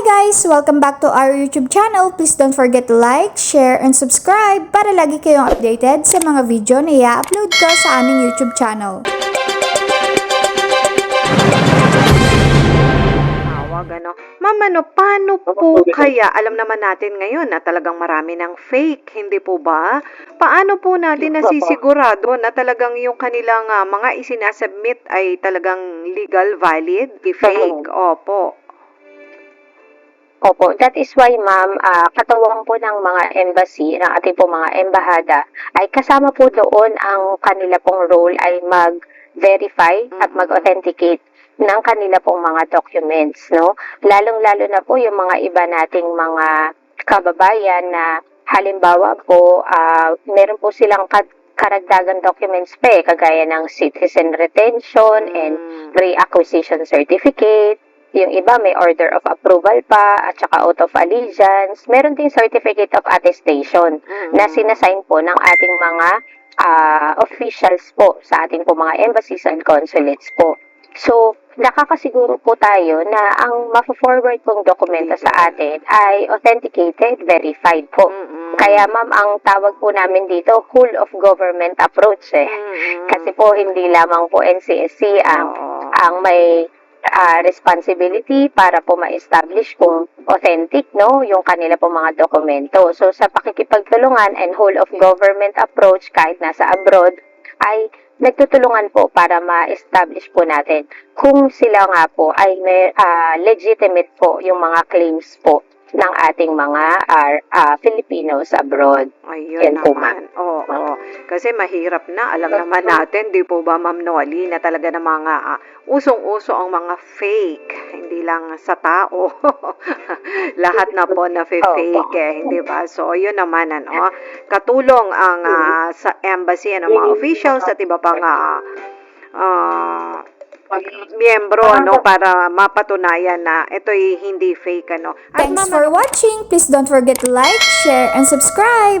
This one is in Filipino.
guys! Welcome back to our YouTube channel. Please don't forget to like, share, and subscribe para lagi kayong updated sa mga video na i-upload ko sa aming YouTube channel. Tawag ano. Ma'am, ano, paano po kaya? Alam naman natin ngayon na talagang marami ng fake, hindi po ba? Paano po natin nasisigurado na talagang yung kanilang ah, mga isinasubmit ay talagang legal, valid, fake? Opo. Opo, that is why ma'am, ah, katuwang po ng mga embassy, ng ating po mga embahada, ay kasama po doon ang kanila pong role ay mag-verify at mag-authenticate ng kanila pong mga documents, no? Lalong-lalo na po yung mga iba nating mga kababayan na halimbawa po, ah, meron po silang karagdagan documents pa eh, kagaya ng citizen retention and Mm. pre-acquisition certificate. Yung iba may order of approval pa at saka oath of allegiance. Meron din certificate of attestation Mm. na sinasign po ng ating mga ah, officials po sa ating po mga embassies and consulates po. So, nakakasiguro po tayo na ang ma-forward pong dokumento sa atin ay authenticated, verified po. Mm-mm. Kaya ma'am, ang tawag po namin dito, whole of government approach eh. Mm-mm. Kasi po hindi lamang po NCSC ang ang may ah, responsibility para po ma-establish kung authentic no yung kanila po mga dokumento. So sa pakikipagtulungan and whole of government approach kahit nasa abroad ay nagtutulungan po para ma-establish po natin kung sila nga po ay may, ah, legitimate po yung mga claims po ng ating mga ah, ah, Filipinos abroad. Ayun Yan po, naman. Oo, oo. Kasi mahirap na. Alam naman natin, di po ba, Ma'am Noli, na talaga ng mga ah, usong-uso ang mga fake. Hindi lang sa tao. Lahat na po na fake eh, hindi ba? So, yun naman, ano, katulong ang ah, sa embassy, ano, mga officials at iba pang ah, miyembro, no, para mapatunayan na ito'y hindi fake, ano. At Thanks for watching! Please don't forget to like, share, and subscribe!